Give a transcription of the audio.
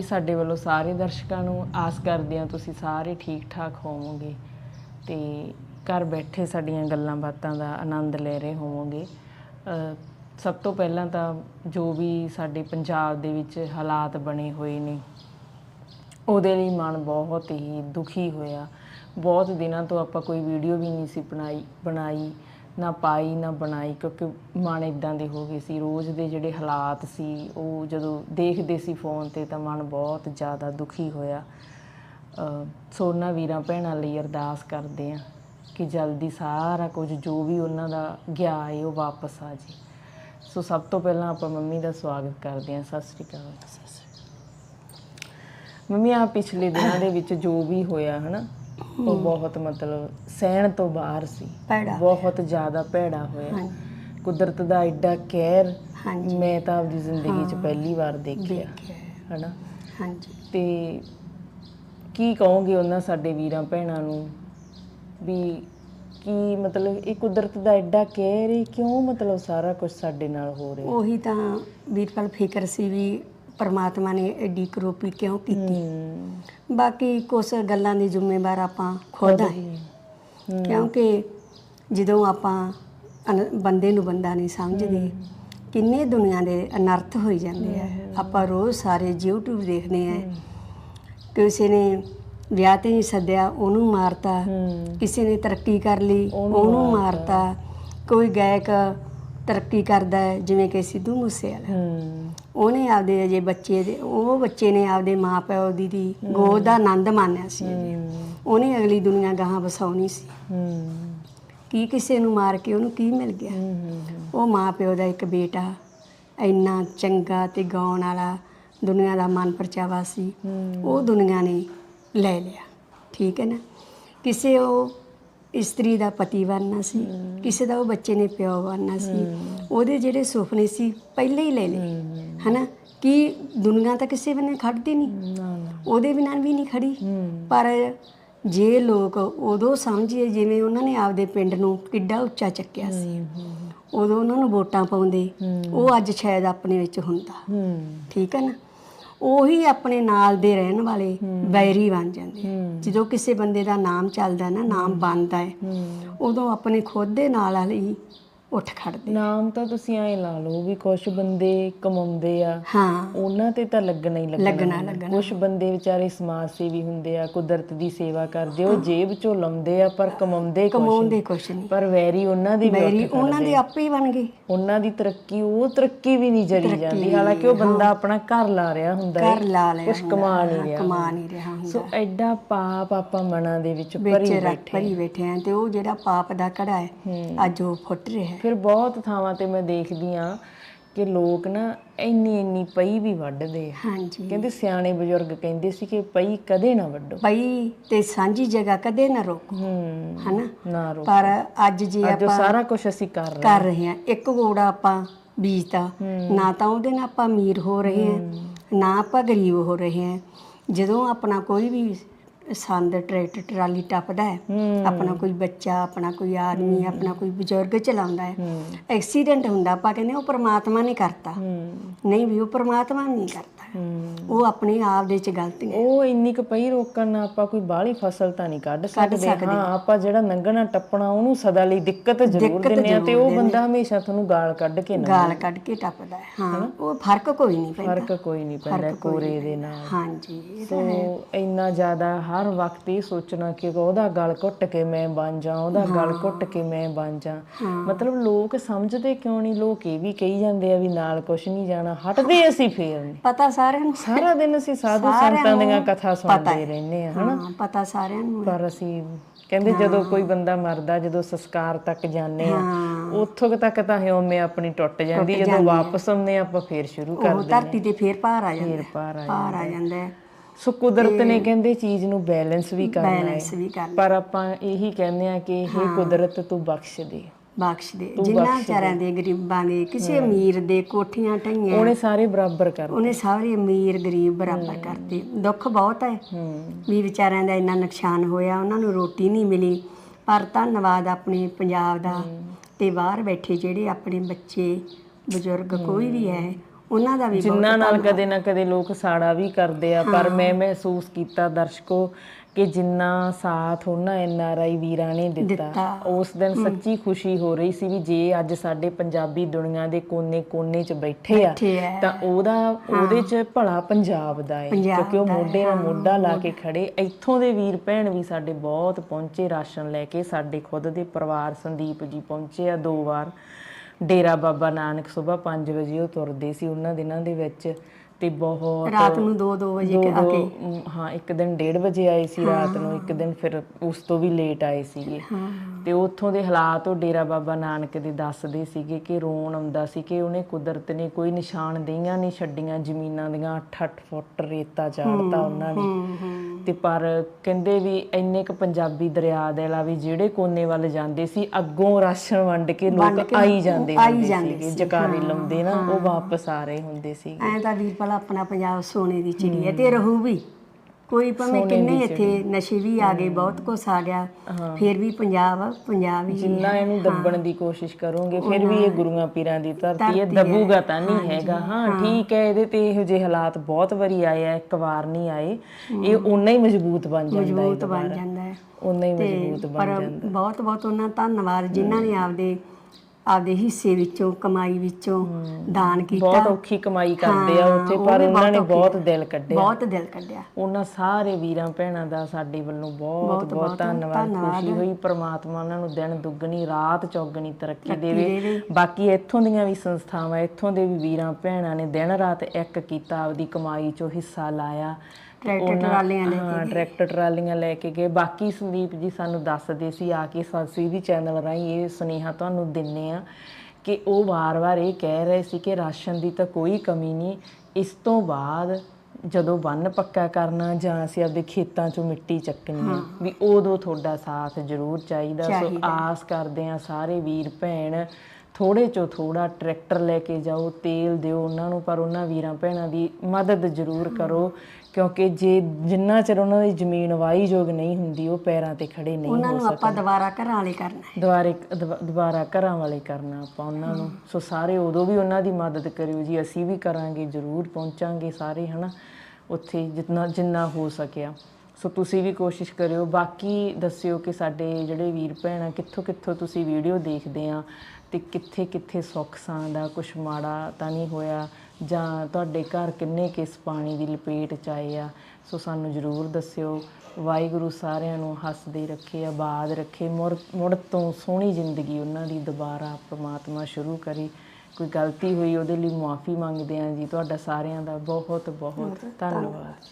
ਜੀ ਸਾਡੇ ਵੱਲੋਂ ਸਾਰੇ ਦਰਸ਼ਕਾਂ ਨੂੰ ਆਸ ਕਰਦੇ ਹਾਂ ਤੁਸੀਂ ਸਾਰੇ ਠੀਕ ਠਾਕ ਹੋਵੋਗੇ ਤੇ ਘਰ ਬੈਠੇ ਸਾਡੀਆਂ ਗੱਲਾਂ ਬਾਤਾਂ ਦਾ ਆਨੰਦ ਲੈ ਰਹੇ ਹੋਵੋਗੇ। ਸਭ ਤੋਂ ਪਹਿਲਾਂ ਤਾਂ ਜੋ ਵੀ ਸਾਡੇ ਪੰਜਾਬ ਦੇ ਵਿੱਚ ਹਾਲਾਤ ਬਣੇ ਹੋਏ ਨੇ, ਉਹਦੇ ਲਈ ਮਨ ਬਹੁਤ ਹੀ ਦੁਖੀ ਹੋਇਆ। ਬਹੁਤ ਦਿਨਾਂ ਤੋਂ ਆਪਾਂ ਕੋਈ ਵੀਡੀਓ ਵੀ ਨਹੀਂ ਸੀ ਬਣਾਈ ਬਣਾਈ। ਨਾ ਪਾਈ ਨਾ ਬਣਾਈ ਕਿਉਂਕਿ ਮਨ ਇਦਾਂ ਦੇ ਹੋ ਗਏ ਸੀ। ਰੋਜ਼ ਦੇ ਜਿਹੜੇ ਹਾਲਾਤ ਸੀ ਉਹ ਜਦੋਂ ਦੇਖਦੇ ਸੀ ਫੋਨ ਤੇ ਤਾਂ ਮਨ ਬਹੁਤ ਜ਼ਿਆਦਾ ਦੁਖੀ ਹੋਇਆ। ਅ, ਸੋ ਉਹਨਾਂ ਵੀਰਾਂ ਭੈਣਾਂ ਲਈ ਅਰਦਾਸ ਕਰਦੇ ਆ ਕਿ ਜਲਦੀ ਸਾਰਾ ਕੁਝ ਜੋ ਵੀ ਉਹਨਾਂ ਦਾ ਗਿਆ ਹੈ ਉਹ ਵਾਪਸ ਆ ਜੇ ਸੋ ਸਭ ਤੋਂ ਪਹਿਲਾਂ ਆਪਾਂ ਮੰਮੀ ਦਾ ਸਵਾਗਤ ਕਰਦੇ ਹਾਂ। ਸਤਿ ਸ਼੍ਰੀ ਅਕਾਲ। ਮੰਮੀ ਆ ਪਿਛਲੇ ਦਿਨਾਂ ਦੇ ਵਿੱਚ ਜੋ ਵੀ ਹੋਇਆ ਹਨਾ ਉਹ ਬਹੁਤ ਮਤਲਬ ਸਹਿਣ ਤੋਂ ਬਾਹਰ ਸੀ। ਭੈੜਾ। ਬਹੁਤ ਜ਼ਿਆਦਾ ਭੈੜਾ ਹੋਇਆ। ਕੁਦਰਤ ਦਾ ਐਡਾ ਕਹਿਰ ਮੈਂ ਤਾਂ ਆਪਣੀ ਜ਼ਿੰਦਗੀ 'ਚ ਪਹਿਲੀ ਵਾਰ ਦੇਖਿਆ। ਹਨਾ? ਹਾਂਜੀ। ਤੇ ਕੀ ਕਹੋਗੇ ਉਹਨਾਂ ਸਾਡੇ ਵੀਰਾਂ ਭੈਣਾਂ ਨੂੰ ਵੀ ਕੀ ਮਤਲਬ ਇਹ ਕੁਦਰਤ ਦਾ ਐਡਾ ਕਹਿਰ ਹੈ ਕਿਉਂ ਮਤਲਬ ਸਾਰਾ ਕੁਝ ਸਾਡੇ ਨਾਲ ਹੋ ਰਿਹਾ? ਉਹੀ ਤਾਂ ਵੀਰਪਾਲ ਫਿਕਰ ਸੀ ਵੀ ਪਰਮਾਤਮਾ ਨੇ ਐਡੀ ਕਰੋਪੀ ਕਿਉਂ ਕੀਤੀ? ਹੂੰ। ਬਾਕੀ ਕੁਝ ਗੱਲਾਂ ਦੀ ਜ਼ਿੰਮੇਵਾਰ ਆਪਾਂ ਖੁਦ ਹਾਂ। ਕਿਉਂਕਿ ਜਦੋਂ ਆਪਾਂ ਅਨ- ਬੰਦੇ ਨੂੰ ਬੰਦਾ ਨਹੀਂ ਸਮਝਦੇ ਕਿੰਨੇ ਦੁਨੀਆ ਦੇ ਅਨਰਥ ਹੋਈ ਜਾਂਦੇ ਆ। ਆਪਾਂ ਰੋਜ਼ ਸਾਰੇ YouTube ਦੇਖਦੇ ਆ। ਕਿਸੇ ਨੇ ਵਿਆਹ ਤੇ ਨਹੀਂ ਸੱਦਿਆ ਉਹਨੂੰ ਮਾਰਤਾ। ਹੂੰ। ਕਿਸੇ ਨੇ ਤਰੱਕੀ ਕਰ ਲਈ ਉਹਨੂੰ ਮਾਰਤਾ। ਕੋਈ ਗਾਇਕ ਤਰੱਕੀ ਕਰਦਾ ਹੈ ਜਿਵੇਂ ਕਿ ਸਿੱਧੂ ਮੂਸੇਵਾਲਾ। ਹੂੰ। ਉਹਨੇ ਆਪਦੇ ਅਜੇ ਬੱਚੇ ਦੇ ਉਹ ਬੱਚੇ ਨੇ ਆਪਦੇ ਮਾਪਿਓ ਦੀ ਦੀ ਗੋਦ ਦਾ ਆਨੰਦ ਮਾਣਿਆ ਸੀ। ਉਹਨੇ ਅਗਲੀ ਦੁਨੀਆ ਗਾਹਾਂ ਵਸਾਉਣੀ ਸੀ। ਹੂੰ। ਕੀ ਕਿਸੇ ਨੂੰ ਮਾਰ ਕੇ ਉਹਨੂੰ ਕੀ ਮਿਲ ਗਿਆ? ਉਹ ਮਾਪਿਓ ਦਾ ਇੱਕ ਬੇਟਾ ਇੰਨਾ ਚੰਗਾ ਤੇ ਗਾਉਣ ਵਾਲਾ ਦੁਨੀਆ ਦਾ ਮਨ ਪਰਚਾਵਾ ਸੀ ਉਹ ਦੁਨੀਆ ਨੇ ਲੈ ਲਿਆ। ਠੀਕ ਹੈ ਨਾ? ਕਿਸੇ ਉਹ ਇਸਤਰੀ ਦਾ ਪਤੀ ਬਣਨਾ ਸੀ ਕਿਸੇ ਦਾ ਉਹ ਬੱਚੇ ਨੇ ਪਿਓ ਬਣਨਾ ਸੀ। ਉਹਦੇ ਜਿਹੜੇ ਸੁਪਨੇ ਸੀ ਪਹਿਲੇ ਹੀ ਲੈ ਲਏ। ਹਨਾ? ਕਿ ਦੁਨੀਆ ਤਾਂ ਕਿਸੇ ਬਿਨਾਂ ਖੜਦੀ ਨਹੀਂ। ਉਹਦੇ ਬਿਨਾਂ ਵੀ ਨਹੀਂ ਖੜੀ। ਪਰ ਜੇ ਲੋਕ ਉਦੋਂ ਸਮਝੀਏ ਜਿਵੇਂ ਉਹਨਾਂ ਨੇ ਆਪਦੇ ਪਿੰਡ ਨੂੰ ਕਿੱਡਾ ਉੱਚਾ ਚੱਕਿਆ ਸੀ। ਉਦੋਂ ਉਹਨਾਂ ਨੂੰ ਵੋਟਾਂ ਪਾਉਂਦੇ। ਉਹ ਅੱਜ ਸ਼ਾਇਦ ਆਪਣੇ ਵਿੱਚ ਹੁੰਦਾ। ਠੀਕ ਹੈ ਨਾ? ਉਹੀ ਆਪਣੇ ਨਾਲ ਦੇ ਰਹਿਣ ਵਾਲੇ ਬੈਰੀ ਬਣ ਜਾਂਦੇ ਆ। ਜਦੋਂ ਕਿਸੇ ਬੰਦੇ ਦਾ ਨਾਮ ਚੱਲਦਾ ਨਾ ਨਾਮ ਬਣਦਾ ਹੈ। ਉਦੋਂ ਆਪਣੇ ਖੁਦ ਦੇ ਨਾਲ ਵਾਲੇ ਉੱਠ ਖੜਦੇ। ਨਾਮ ਤਾਂ ਤੁਸੀਂ ਐਂ ਲਾ ਲਓ ਵੀ ਕੁਝ ਬੰਦੇ ਕਮਾਉਂਦੇ ਆ। ਹਾਂ। ਉਹਨਾਂ ਤੇ ਤਾਂ ਲੱਗਣਾ ਹੀ ਲੱਗਣਾ। ਲੱਗਣਾ ਲੱਗਣਾ। ਕੁਝ ਬੰਦੇ ਵਿਚਾਰੇ ਸਮਾਜ ਸੇਵੀ ਹੁੰਦੇ ਆ ਕੁਦਰਤ ਦੀ ਸੇਵਾ ਕਰਦੇ ਉਹ ਜੇਬ ਚੋਂ ਲਾਉਂਦੇ ਆ ਪਰ ਕਮਾਉਂਦੇ ਕਮਾਉਂਦੇ ਕੁਛ ਨਹੀਂ। ਪਰ ਵੈਰੀ ਉਹਨਾਂ ਦੀ ਵੀ ਬੈਰੀ ਉੱਠ ਉਹਨਾਂ ਦੇ ਆਪੇ ਹੀ ਬਣ ਗਏ। ਉਹਨਾਂ ਦੀ ਤਰੱਕੀ ਉਹ ਤਰੱਕੀ ਵੀ ਨਹੀਂ ਜਰੀ ਜਾਂਦੀ। ਹਾਲਾਂਕਿ ਉਹ ਬੰਦਾ ਆਪਣਾ ਘਰ ਲਾ ਰਿਹਾ ਹੁੰਦਾ ਹੈ ਘਰ ਲਾ ਲਿਆ ਕੁਝ ਕਮਾ ਨਹੀਂ ਰਿਹਾ ਕਮਾ ਨਹੀਂ ਰਿਹਾ ਹੁੰਦਾ। ਸੋ ਐਡਾ ਪਾਪ ਆਪਾਂ ਮਨਾਂ ਦੇ ਵਿੱਚ ਭਰੀ ਬੈਠੇ ਭਰੀ ਬੈਠੇ ਆ ਤੇ ਉਹ ਜਿਹੜਾ ਪਾਪ ਦਾ ਕੜਾ ਹੈ। ਅੱਜ ਉਹ ਫੁੱਟ ਰਿਹਾ ਹੈ ਫਿਰ ਬਹੁਤ ਥਾਵਾਂ ਤੇ ਮੈਂ ਦੇਖਦੀ ਆ ਕਿ ਲੋਕ ਨਾ ਇੰਨੀ ਇੰਨੀ ਪਈ ਵੀ ਵੱਢਦੇ ਆ। ਹਾਂਜੀ। ਕਹਿੰਦੇ ਸਿਆਣੇ ਬਜ਼ੁਰਗ ਕਹਿੰਦੇ ਸੀ ਕਿ ਪਈ ਕਦੇ ਨਾ ਵੱਢੋ। ਪਈ ਤੇ ਸਾਂਝੀ ਜਗ੍ਹਾ ਕਦੇ ਨਾ ਰੋਕੋ। ਹੂੰ ਹਨਾ? ਨਾ ਰੋ ਪਰ ਅੱਜ ਜੇ ਅੱਜ ਉਹ ਸਾਰਾ ਕੁਝ ਅਸੀਂ ਕਰ ਰਹੇ ਕਰ ਰਹੇ ਹਾਂ। ਇੱਕ ਗੋੜਾ ਆਪਾਂ ਬੀਜਤਾ ਨਾ ਤਾਂ ਉਹਦੇ ਨਾਲ ਆਪਾਂ ਅਮੀਰ ਹੋ ਰਹੇ ਹਾਂ। ਨਾ ਆਪਾਂ ਗਰੀਬ ਹੋ ਰਹੇ ਹਾਂ। ਜਦੋਂ ਆਪਣਾ ਕੋਈ ਵੀ ਸੰਦ ਟਰੈਕਟਰ ਟਰਾਲੀ ਟੱਪਦਾ ਹੈ। ਆਪਣਾ ਕੋਈ ਬੱਚਾ ਆਪਣਾ ਕੋਈ ਆਦਮੀ ਆਪਣਾ ਕੋਈ ਬਜ਼ੁਰਗ ਚਲਾਉਂਦਾ ਹੈ। ਐਕਸੀਡੈਂਟ ਹੁੰਦਾ ਆਪਾਂ ਕਹਿੰਦੇ ਉਹ ਪ੍ਰਮਾਤਮਾ ਨੇ ਕਰਤਾ। ਨਹੀਂ ਵੀ ਉਹ ਪ੍ਰਮਾਤਮਾ ਨਹੀਂ ਕਰਤਾ। ਉਹ ਆਪਣੇ ਆਪ ਦੇ ਚ ਗਲਤੀਆਂ। ਉਹ ਇੰਨੀ ਕੁ ਪਈ ਰੋਕਣ ਨਾਲ ਆਪਾਂ ਕੋਈ ਬਾਹਲੀ ਫਸਲ ਤਾਂ ਨਹੀਂ ਕੱਢ ਸਕਦੇ। ਹਾਂ ਆਪਾਂ ਜਿਹੜਾ ਲੰਘਣਾ ਟੱਪਣਾ ਉਹਨੂੰ ਸਦਾ ਲਈ ਦਿੱਕਤ ਜ਼ਰੂਰ ਦਿੰਨੇ ਆ ਤੇ ਉਹ ਬੰਦਾ ਹਮੇਸ਼ਾ ਤੁਹਾਨੂੰ ਗਾਲ ਕੱਢ ਕੇ ਨਾ ਗਾਲ ਕੱਢ ਕੇ ਟੱਪਦਾ ਹੈ। ਹਾਂ ਉਹ ਫ਼ਰਕ ਕੋਈ ਨਹੀਂ ਪੈਂਦਾ। ਫ਼ਰਕ ਕੋਈ ਨਹੀਂ ਪੈਂਦਾ ਕੋਰੇ ਦੇ ਨਾਲ। ਹਾਂਜੀ ਇਹ ਸੋ ਇੰਨਾ ਜ਼ਿਆਦਾ ਹਰ ਵਕਤ ਇਹ ਸੋਚਣਾ ਕਿ ਉਹਦਾ ਗਲ ਘੁੱਟ ਕੇ ਮੈਂ ਬਣ ਜਾ ਉਹਦਾ ਗਲ ਘੁੱਟ ਕੇ ਮੈਂ ਬਣ ਜਾ। ਮਤਲਬ ਲੋਕ ਸਮਝਦੇ ਕਿਉਂ ਨਹੀਂ? ਲੋਕ ਇਹ ਵੀ ਕਹੀ ਜਾਂਦੇ ਆ ਵੀ ਨਾਲ ਕੁਛ ਨਹੀਂ ਜਾਣਾ ਹਟਦੇ ਅਸੀਂ ਫੇਰ ਨਹੀਂ ਪਤਾ ਸਾਰਿਆਂ ਨੂੰ ਸਾਰਾ ਦਿਨ ਅਸੀਂ ਸਾਧੂ ਸੰਤਾਂ ਦੀਆਂ ਕਥਾ ਸੁਣਦੇ ਰਹਿੰਦੇ ਆ ਹਨਾ? ਹਾਂ ਪਤਾ ਸਾਰਿਆਂ ਨੂੰ ਹੈ। ਪਰ ਅਸੀਂ ਕਹਿੰਦੇ ਜਦੋਂ ਕੋਈ ਬੰਦਾ ਮਰਦਾ ਜਦੋਂ ਸੰਸਕਾਰ ਤੱਕ ਜਾਂਦੇ ਆ ਹਾਂ। ਉੱਥੋਂ ਤੱਕ ਤਾਂ ਹਿਉਮੇ ਆਪਣੀ ਟੁੱਟ ਜਾਂਦੀ ਜਦੋਂ ਵਾਪਸ ਆਉਂਦੇ ਆ ਆਪਾਂ ਫੇਰ ਸ਼ੁਰੂ ਉਹ ਕਰਦੇ ਧਰਤੀ ਤੇ ਫੇਰ ਭਾਰ ਆ ਜਾਂਦਾ ਫੇਰ ਪਾਰ ਆ ਭਾਰ ਆ ਜਾਂਦਾ ਹੈ। ਸੋ ਕੁਦਰਤ ਨੇ ਕਹਿੰਦੇ ਚੀਜ਼ ਨੂੰ ਬੈਲੈਂਸ ਵੀ ਕਰਨਾ ਹੈ। ਬੈਲੈਂਸ ਵੀ ਕਰ ਪਰ ਆਪਾਂ ਇਹੀ ਕਹਿੰਦੇ ਆ ਕਿ ਇਹ ਕੁਦਰਤ ਤੂੰ ਬਖਸ਼ ਦੇ। ਬਖਸ਼ ਦੇ। ਜਿੰਨਾ ਵਿਚਾਰਿਆਂ ਦੇ ਗਰੀਬਾਂ ਦੇ ਕਿਸੇ ਅਮੀਰ ਦੇ ਕੋਠੀਆਂ ਢਈਆਂ ਉਹਨੇ ਸਾਰੇ ਬਰਾਬਰ ਕਰ ਉਹਨੇ ਸਾਰੇ ਅਮੀਰ ਗਰੀਬ ਬਰਾਬਰ ਕਰਤੇ। ਦੁੱਖ ਬਹੁਤ ਹੈ। ਹੂੰ। ਵੀ ਵਿਚਾਰਿਆਂ ਦਾ ਇੰਨਾ ਨੁਕਸਾਨ ਹੋਇਆ ਉਹਨਾਂ ਨੂੰ ਰੋਟੀ ਨਹੀਂ ਮਿਲੀ। ਪਰ ਧੰਨਵਾਦ ਆਪਣੇ ਪੰਜਾਬ ਦਾ ਤੇ ਬਾਹਰ ਬੈਠੇ ਜਿਹੜੇ ਆਪਣੇ ਬੱਚੇ ਬਜ਼ੁਰਗ ਕੋਈ ਵੀ ਹੈ। ਉਹਨਾਂ ਦਾ ਵੀ ਜਿਨ੍ਹਾਂ ਨਾਲ ਕਦੇ ਨਾ ਕਦੇ ਲੋਕ ਸਾੜਾ ਵੀ ਕਰਦੇ ਆ ਪਰ ਮੈਂ ਮਹਿਸੂਸ ਕੀਤਾ ਦਰਸ਼ਕੋ ਕਿ ਜਿੰਨਾ ਸਾਥ ਉਹਨਾਂ ਐਨ ਆਰ ਆਈ ਵੀਰਾਂ ਨੇ ਦਿੱਤਾ। ਉਸ ਦਿਨ ਸੱਚੀ ਖੁਸ਼ੀ ਹੋ ਰਹੀ ਸੀ ਵੀ ਜੇ ਅੱਜ ਸਾਡੇ ਪੰਜਾਬੀ ਦੁਨੀਆ ਦੇ ਕੋਨੇ-ਕੋਨੇ 'ਚ ਬੈਠੇ ਆ। ਤਾਂ ਉਹਦਾ ਉਹਦੇ 'ਚ ਭਲਾ ਪੰਜਾਬ ਦਾ ਹੈ ਕਿਉਂਕਿ ਉਹ ਮੋਢੇ ਨਾਲ ਮੋਢਾ ਲਾ ਕੇ ਖੜੇ ਇੱਥੋਂ ਦੇ ਵੀਰ ਭੈਣ ਵੀ ਸਾਡੇ ਬਹੁਤ ਪਹੁੰਚੇ ਰਾਸ਼ਨ ਲੈ ਕੇ ਸਾਡੇ ਖੁਦ ਦੇ ਪਰਿਵਾਰ ਸੰਦੀਪ ਜੀ ਪਹੁੰਚੇ ਆ ਦੋ ਵਾਰ। ਡੇਰਾ ਬਾਬਾ ਨਾਨਕ ਸਵੇਰ 5 ਵਜੇ ਉਹ ਤੁਰਦੇ ਸੀ ਉਹਨਾਂ ਦਿਨਾਂ ਦੇ ਵਿੱਚ ਤੇ ਬਹੁਤ ਰਾਤ ਨੂੰ 2-2 ਵਜੇ ਆ ਕੇ। ਹਾਂ ਇੱਕ ਦਿਨ 1:30 ਵਜੇ ਆਏ ਸੀ ਰਾਤ ਨੂੰ ਇੱਕ ਦਿਨ ਫਿਰ ਉਸ ਤੋਂ ਵੀ ਲੇਟ ਆਏ ਸੀਗੇ। ਤੇ ਉੱਥੋਂ ਦੇ ਹਾਲਾਤ ਉਹ ਡੇਰਾ ਬਾਬਾ ਨਾਨਕ ਦੇ ਦੱਸਦੇ ਸੀਗੇ ਕਿ ਰੋਣ ਆਉਂਦਾ ਸੀ ਕਿ ਉਹਨੇ ਕੁਦਰਤ ਨੇ ਕੋਈ ਨਿਸ਼ਾਨਦੇਹੀਆਂ ਨਹੀਂ ਛੱਡੀਆਂ ਜ਼ਮੀਨਾਂ ਦੀਆਂ 8-8 ਫੁੱਟ ਰੇਤਾ ਚਾੜਤਾ ਉਹਨਾਂ ਨੇ। ਤੇ ਪਰ ਕਹਿੰਦੇ ਵੀ ਇੰਨੇ ਕ ਪੰਜਾਬੀ ਦਰਿਆ ਦੇ ਲਾ ਵੀ ਜਿਹੜੇ ਕੋਨੇ ਵੱਲ ਜਾਂਦੇ ਸੀ ਅੱਗੋਂ ਰਾਸ਼ਨ ਵੰਡ ਕੇ ਲੋਕ ਆਈ ਜਾਂਦੇ ਹੁੰਦੇ ਸੀਗੇ ਜਕਾਰੇ ਲਾਉਂਦੇ ਨਾ ਉਹ ਵਾਪਸ ਆ ਰਹੇ ਹੁੰਦੇ ਸੀ ਐਂ ਤਾਂ ਵੀਰਪਾਲ ਆਪਣਾ ਪੰਜਾਬ ਸੋਨੇ ਦੀ ਚਿੜੀ ਹੈ ਤੇ ਰਹੂ ਵੀ। ਕੋਈ ਭਾਵੇਂ ਕਿੰਨੇ ਇੱਥੇ ਨਸ਼ੇ ਵੀ ਆ ਗਏ ਬਹੁਤ ਕੁਛ ਆ ਗਿਆ ਫਿਰ ਵੀ ਪੰਜਾਬ ਪੰਜਾਬ ਹੀ ਜਿੰਨਾ ਇਹਨੂੰ ਦੱਬਣ ਦੀ ਕੋਸ਼ਿਸ਼ ਕਰੋਗੇ ਫਿਰ ਵੀ ਇਹ ਗੁਰੂਆਂ ਪੀਰਾਂ ਦੀ ਧਰਤੀ ਹੈ ਦਬੂਗਾ ਤਾਂ ਨਹੀਂ ਹੈਗਾ। ਹਾਂ ਠੀਕ ਹੈ ਇਹਦੇ ਤੇ ਇਹੋ ਜਿਹੇ ਹਾਲਾਤ ਬਹੁਤ ਵਾਰੀ ਆਏ ਆ ਇੱਕ ਵਾਰ ਨਹੀਂ ਆਏ। ਇਹ ਓਨਾ ਹੀ ਮਜ਼ਬੂਤ ਬਣ ਜਾਂਦਾ ਹੈ ਮਜ਼ਬੂਤ ਬਣ ਜਾਂਦਾ ਹੈ। ਓਨਾ ਹੀ ਮਜ਼ਬੂਤ ਬਣ ਪਰ ਬਹੁਤ ਬਹੁਤ ਉਹਨਾਂ ਧੰਨਵਾਦ ਜਿਨ੍ਹਾਂ ਨੇ ਆਪਦੇ ਆਪਦੇ ਹਿੱਸੇ ਵਿੱਚੋਂ ਕਮਾਈ ਵਿੱਚੋਂ ਦਾਨ ਕੀਤਾ। ਬਹੁਤ ਔਖੀ ਕਮਾਈ ਕਰਦੇ ਆ ਉੱਥੇ ਪਰ ਉਹਨਾਂ ਨੇ ਬਹੁਤ ਦਿਲ ਕੱਢਿਆ। ਬਹੁਤ ਦਿਲ ਕੱਢਿਆ। ਉਹਨਾਂ ਸਾਰੇ ਵੀਰਾਂ ਭੈਣਾਂ ਦਾ ਸਾਡੇ ਵੱਲੋਂ ਬਹੁਤ ਬਹੁਤ ਧੰਨਵਾਦ। ਖੁਸ਼ੀ ਹੋਈ ਪ੍ਰਮਾਤਮਾ ਉਹਨਾਂ ਨੂੰ ਦਿਨ ਦੁੱਗਣੀ ਰਾਤ ਚੌਗਣੀ ਤਰੱਕੀ ਦੇਵੇ। ਬਾਕੀ ਇੱਥੋਂ ਦੀਆਂ ਵੀ ਸੰਸਥਾਵਾਂ ਇੱਥੋਂ ਦੇ ਵੀ ਵੀਰਾਂ ਭੈਣਾਂ ਨੇ ਦਿਨ ਰਾਤ ਇੱਕ ਕੀਤਾ ਆਪਦੀ ਕਮਾਈ ਚੋਂ ਹਿੱਸਾ ਲਾਇਆ। ਟਰੈਕਟਰ ਟਰਾਲੀਆਂ ਲੈ ਹਾਂ ਟਰੈਕਟਰ ਟਰਾਲੀਆਂ ਲੈ ਕੇ ਗਏ। ਬਾਕੀ ਸੰਦੀਪ ਜੀ ਸਾਨੂੰ ਦੱਸਦੇ ਸੀ ਆ ਕੇ ਸਾਸੀ ਦੀ ਚੈਨਲ ਰਾਹੀਂ ਇਹ ਸੁਨੇਹਾ ਤੁਹਾਨੂੰ ਦਿੰਨੇ ਆ। ਕਿ ਉਹ ਵਾਰ-ਵਾਰ ਇਹ ਕਹਿ ਰਹੇ ਸੀ ਕਿ ਰਾਸ਼ਨ ਦੀ ਤਾਂ ਕੋਈ ਕਮੀ ਨਹੀਂ। ਇਸ ਤੋਂ ਬਾਅਦ ਜਦੋਂ ਬੰਨ ਪੱਕਾ ਕਰਨਾ ਜਾਂ ਅਸੀਂ ਆਪਦੇ ਖੇਤਾਂ ਚੋਂ ਮਿੱਟੀ ਚੱਕਣੀ ਆ ਵੀ ਉਦੋਂ ਤੁਹਾਡਾ ਸਾਥ ਜ਼ਰੂਰ ਚਾਹੀਦਾ। ਸੋ ਆਸ ਕਰਦੇ ਆ ਸਾਰੇ ਵੀਰ ਭੈਣ ਥੋੜੇ ਚੋਂ ਥੋੜਾ ਟਰੈਕਟਰ ਲੈ ਕੇ ਜਾਓ ਤੇਲ ਦਿਓ ਉਹਨਾਂ ਨੂੰ ਪਰ ਉਹਨਾਂ ਵੀਰਾਂ ਭੈਣਾਂ ਦੀ ਮਦਦ ਜ਼ਰੂਰ ਕਰੋ। ਕਿਉਂਕਿ ਜੇ ਜਿੰਨਾ ਚਿਰ ਉਹਨਾਂ ਦੀ ਜ਼ਮੀਨ ਵਾਹੀ ਯੋਗ ਨਹੀਂ ਹੁੰਦੀ ਉਹ ਪੈਰਾਂ ਤੇ ਖੜੇ ਨਹੀਂ ਉਹਨਾਂ ਨੂੰ ਆਪਾਂ ਦੁਬਾਰਾ ਘਰਾਂ ਵਾਲੇ ਕਰਨਾ ਹੈ। ਦੁਬਾਰੇ ਦੁਬਾ- ਦੁਬਾਰਾ ਘਰਾਂ ਵਾਲੇ ਕਰਨਾ ਆਪਾਂ ਉਹਨਾਂ ਨੂੰ। ਸੋ ਸਾਰੇ ਉਦੋਂ ਵੀ ਉਹਨਾਂ ਦੀ ਮਦਦ ਕਰਿਓ ਜੀ ਅਸੀਂ ਵੀ ਕਰਾਂਗੇ ਜ਼ਰੂਰ ਪਹੁੰਚਾਂਗੇ ਸਾਰੇ ਹਨਾ? ਉੱਥੇ ਜਿੰਨਾ ਜਿੰਨਾ ਹੋ ਸਕਿਆ। ਸੋ ਤੁਸੀਂ ਵੀ ਕੋਸ਼ਿਸ਼ ਕਰਿਓ। ਬਾਕੀ ਦੱਸਿਓ ਕਿ ਸਾਡੇ ਜਿਹੜੇ ਵੀਰ ਭੈਣਾਂ ਕਿੱਥੋਂ ਕਿੱਥੋਂ ਤੁਸੀਂ ਵੀਡੀਓ ਦੇਖਦੇ ਆ ਤੇ ਕਿੱਥੇ ਕਿੱਥੇ ਸੁੱਖ ਸਾਂਦ ਆ ਕੁਛ ਮਾੜਾ ਤਾਂ ਨਹੀਂ ਹੋਇਆ? ਜਾਂ ਤੁਹਾਡੇ ਘਰ ਕਿੰਨੇ ਕਿਸ ਪਾਣੀ ਦੀ ਲਪੇਟ ਚ ਆਏ ਆ ਸੋ ਸਾਨੂੰ ਜ਼ਰੂਰ ਦੱਸਿਓ। ਵਾਹਿਗੁਰੂ ਸਾਰਿਆਂ ਨੂੰ ਹੱਸਦੇ ਰੱਖੇ ਆਬਾਦ ਰੱਖੇ ਮੁੜ ਮੁੜ ਤੋਂ ਸੋਹਣੀ ਜ਼ਿੰਦਗੀ ਉਹਨਾਂ ਦੀ ਦੁਬਾਰਾ ਪ੍ਰਮਾਤਮਾ ਸ਼ੁਰੂ ਕਰੇ। ਕੋਈ ਗਲਤੀ ਹੋਈ ਉਹਦੇ ਲਈ ਮੁਆਫੀ ਮੰਗਦੇ ਆਂ ਜੀ। ਤੁਹਾਡਾ ਸਾਰਿਆਂ ਦਾ ਬਹੁਤ ਬਹੁਤ ਧੰਨਵਾਦ।